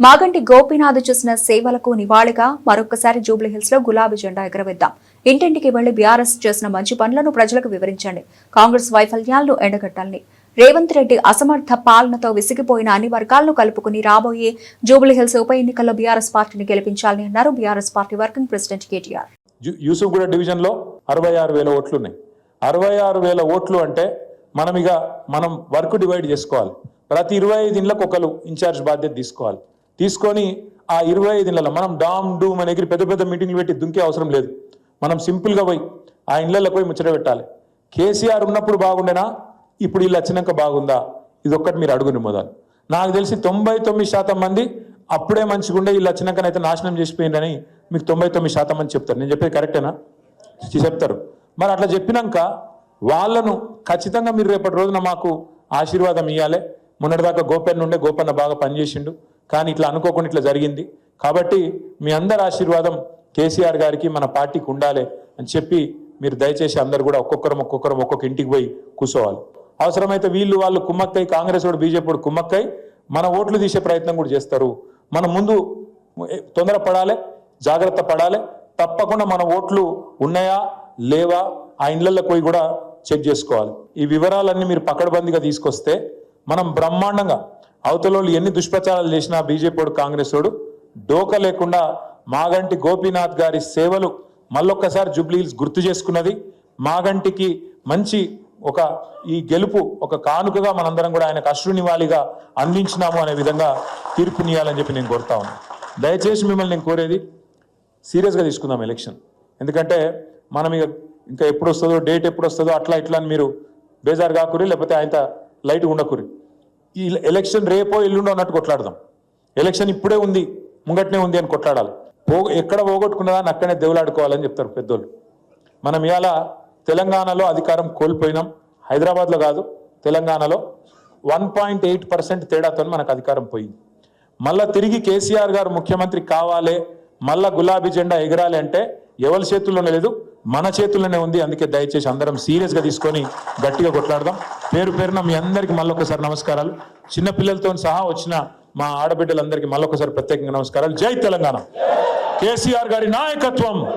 మాగంటి గోపీనాథ్ చేసిన సేవలకు నివాళిగా మరొకసారి జూబ్లీహిల్స్లో గులాబీ జెండా ఎగరవేద్దాం. ఇంటింటికి వెళ్ళి బీఆర్ఎస్ చేసిన మంచి పనులను ప్రజలకు వివరించండి. కాంగ్రెస్ వైఫల్యాలను ఎండగట్టాలని. రేవంత్ రెడ్డి అసమర్థ పాలనతో విసిగిపోయిన అన్ని వర్గాలను కలుపుకుని రాబోయే జూబ్లీహిల్స్ ఉప ఎన్నికల్లో బీఆర్ఎస్ పార్టీని గెలిపించాలని అన్నారు BRS party working president KTR. You- డివిజన్లో అరవై ఆరు వేల ఓట్లు అరవై ఆరు వేల ఓట్లు అంటే మనం ఇక మనం వర్క్ డివైడ్ చేసుకోవాలి. ప్రతి ఇరవై ఐదు ఇళ్ళకు ఒకరు ఇన్ఛార్జ్ బాధ్యత తీసుకోవాలి. తీసుకొని ఆ ఇరవై ఐదు ఇళ్ళలో మనం డామ్ డూమ్ అని ఎగిరి పెద్ద పెద్ద మీటింగ్లు పెట్టి దుంకే అవసరం లేదు. మనం సింపుల్గా పోయి ఆ ఇళ్ళల్లో పోయి ముచ్చట పెట్టాలి. కేసీఆర్ ఉన్నప్పుడు బాగుండేనా? ఇప్పుడు వీళ్ళు వచ్చినాక బాగుందా? ఇది ఒక్కటి మీరు అడుగుని మొదలు. నాకు తెలిసి తొంభై తొమ్మిది శాతం మంది అప్పుడే మంచిగుండే వీళ్ళు వచ్చినాకనైతే నాశనం చేసిపోయిందని మీకు తొంభై తొమ్మిది శాతం అని చెప్తారు. నేను చెప్పేది కరెక్టేనా చెప్తారు. మరి అట్లా చెప్పినాక వాళ్ళను ఖచ్చితంగా మీరు రేపటి రోజున మాకు ఆశీర్వాదం ఇవ్వాలి మొన్నటిదాకా గోపన్న ఉండే గోపన్న బాగా పనిచేసిండు. కానీ ఇట్లా అనుకోకుండా ఇట్లా జరిగింది. కాబట్టి మీ అందరి ఆశీర్వాదం కేసీఆర్ గారికి మన పార్టీకి ఉండాలి అని చెప్పి మీరు దయచేసి అందరు కూడా ఒక్కొక్కరం ఒక్కొక్కరం ఒక్కొక్క ఇంటికి పోయి కూర్చోవాలి అవసరమైతే వీళ్ళు వాళ్ళు కుమ్మక్కై కాంగ్రెస్ వాడు బీజేపీ కుమ్మక్కై మన ఓట్లు తీసే ప్రయత్నం కూడా చేస్తారు. మనం ముందు తొందర పడాలి జాగ్రత్త పడాలి తప్పకుండా మన ఓట్లు ఉన్నాయా లేవా ఆ ఇండ్లలో పోయి కూడా చెక్ చేసుకోవాలి. ఈ వివరాలన్నీ మీరు పకడ్బందీగా తీసుకొస్తే మనం బ్రహ్మాండంగా అవతలోళ్ళు ఎన్ని దుష్ప్రచారాలు చేసినా బీజేపీ కాంగ్రెస్ వాడు డోక లేకుండా మాగంటి గోపీనాథ్ గారి సేవలు మళ్ళొక్కసారి జూబ్లీహిల్స్ గుర్తు చేసుకున్నది. మాగంటికి మంచి ఒక ఈ గెలుపు ఒక కానుకగా మనందరం కూడా ఆయనకు అశ్రునివాళిగా అందించినాము అనే విధంగా తీర్పునియాలని చెప్పి నేను కోరుతా ఉన్నాను దయచేసి మిమ్మల్ని నేను కోరేది సీరియస్గా తీసుకుందాం ఎలక్షన్. ఎందుకంటే మనం ఇక ఇంకా ఎప్పుడు వస్తుందో డేట్ ఎప్పుడు వస్తుందో అట్లా ఇట్లా అని మీరు బేజారు కాకురి లేకపోతే ఆయన లైట్ ఉండకురి ఈ ఎలక్షన్ రేపో ఎల్లుండో అన్నట్టు కొట్లాడదాం. ఎలక్షన్ ఇప్పుడే ఉంది ముంగట్నే ఉంది అని కొట్లాడాలి. పో ఎక్కడ పోగొట్టుకున్నదాన్ని అక్కడనే దేవులాడుకోవాలని చెప్తారు పెద్దోళ్ళు. మనం ఇవాళ తెలంగాణలో అధికారం కోల్పోయినాం హైదరాబాద్లో కాదు తెలంగాణలో వన్ పాయింట్ ఎయిట్ పర్సెంట్ తేడాతో మనకు అధికారం పోయింది. మళ్ళా తిరిగి కేసీఆర్ గారు ముఖ్యమంత్రి కావాలి మళ్ళా గులాబీ జెండా ఎగరాలి అంటే ఎవరి చేతుల్లోనే లేదు మన చేతుల్లోనే ఉంది. అందుకే దయచేసి అందరం సీరియస్గా తీసుకొని గట్టిగా కొట్లాడదాం. పేరు పేరున మీ అందరికి మళ్ళొకసారి నమస్కారాలు. చిన్న పిల్లలతో సహా వచ్చిన మా ఆడబిడ్డలందరికీ మళ్ళొకసారి ప్రత్యేకంగా నమస్కారాలు. జై తెలంగాణ. కేసీఆర్ గారి నాయకత్వం.